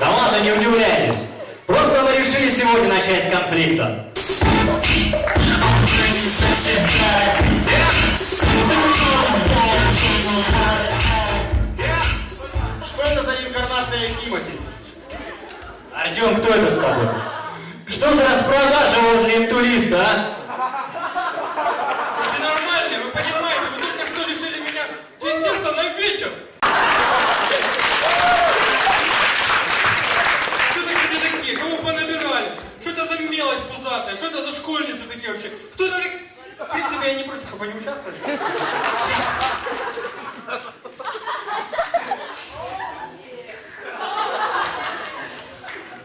Да ладно, не удивляйтесь. Просто мы решили сегодня начать с конфликта. Что это за реинкарнация Тимати? Артем, кто это с тобой? Что за распродажа возле интуриста, а? Вы нормальные, вы понимаете, вы только что решили меня десерта на вечер. Кто такие такие? Кого понабирали? Что это за мелочь пузатая? Что это за школьницы такие вообще? Кто это. В принципе, я не против, чтобы они участвовали.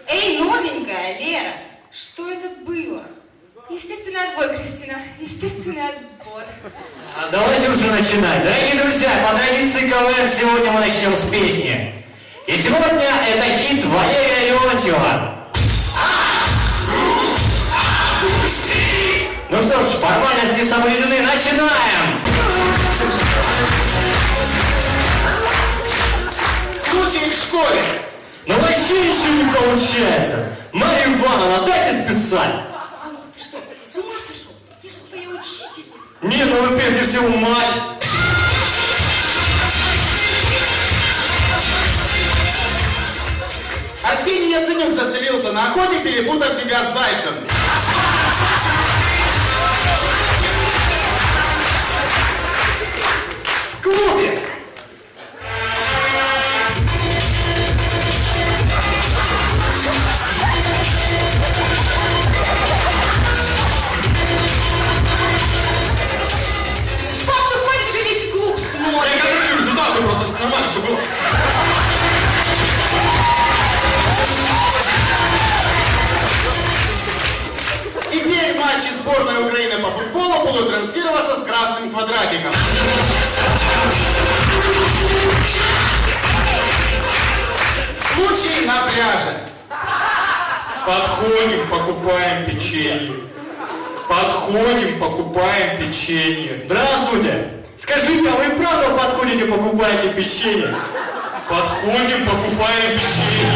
Эй, новенькая, Лера, что это было? Естественный отбор, Кристина, естественный отбор. А Давайте уже начинать. Дорогие друзья, по традиции КВН сегодня мы начнем с песни. И сегодня это хит Валерия Леонтьева. Формальности соблюдены, начинаем! Случай в школе. Ну вообще ничего не получается. Марию Ивановна, дайте списать. Иванов, ну вы прежде всего мать. Арсений Яценюк застрелился на охоте, перепутав себя с зайцем. Нормально все было. Теперь матчи сборной Украины по футболу будут транслироваться с красным квадратиком. Случай на пляже. Подходим, покупаем печенье. Подходим, покупаем печенье. Здравствуйте. Скажите, а вы правда подходите, покупаете печенье? Подходим, покупаем печенье.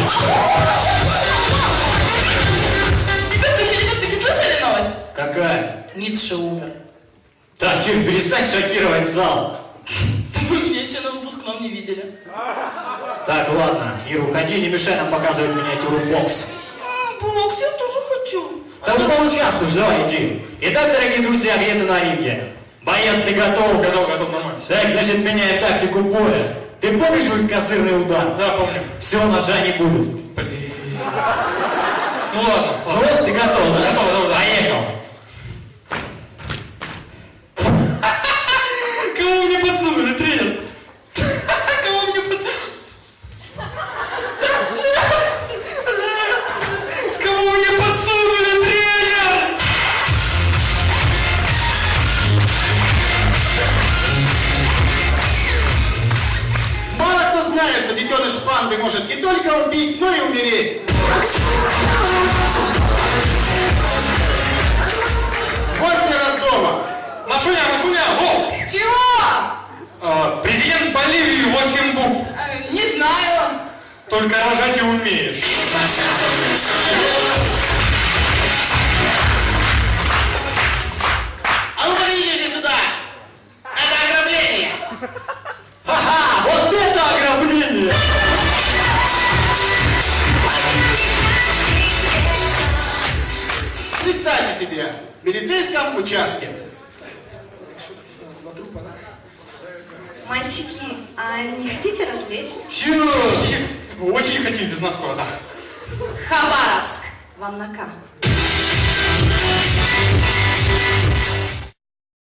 Ребятки, ребятки, слышали новость? Какая? Ницше умер. Так, Кир, перестань шокировать зал. Да вы меня еще на выпускном не видели. Так, ладно, Ир, уходи, не мешай нам показывать миниатюру бокс. Бокс я тоже хочу. Да ну поучаствуешь, давай, иди. Итак, дорогие друзья, где ты на ринге? Боец, ты готов? Готов, готов, нормально. Так, значит, меняем тактику боя. Ты помнишь мой козырный удар? Да, помню. Все, ножа не будет. Блин. Ну ладно, Ну ладно. вот, ты готов, да? Готов, да. Что детеныш панды может не только убить, но и умереть. Возле роддома. Машуня, Машуня, во! Чего? А, Президент Боливии 8 букв. Э, не знаю. Только рожать и умеешь. Милицейском участке. Мальчики, а не хотите развлечься? Чего? Очень хотим без носков, да. Хабаровск. Вам на К.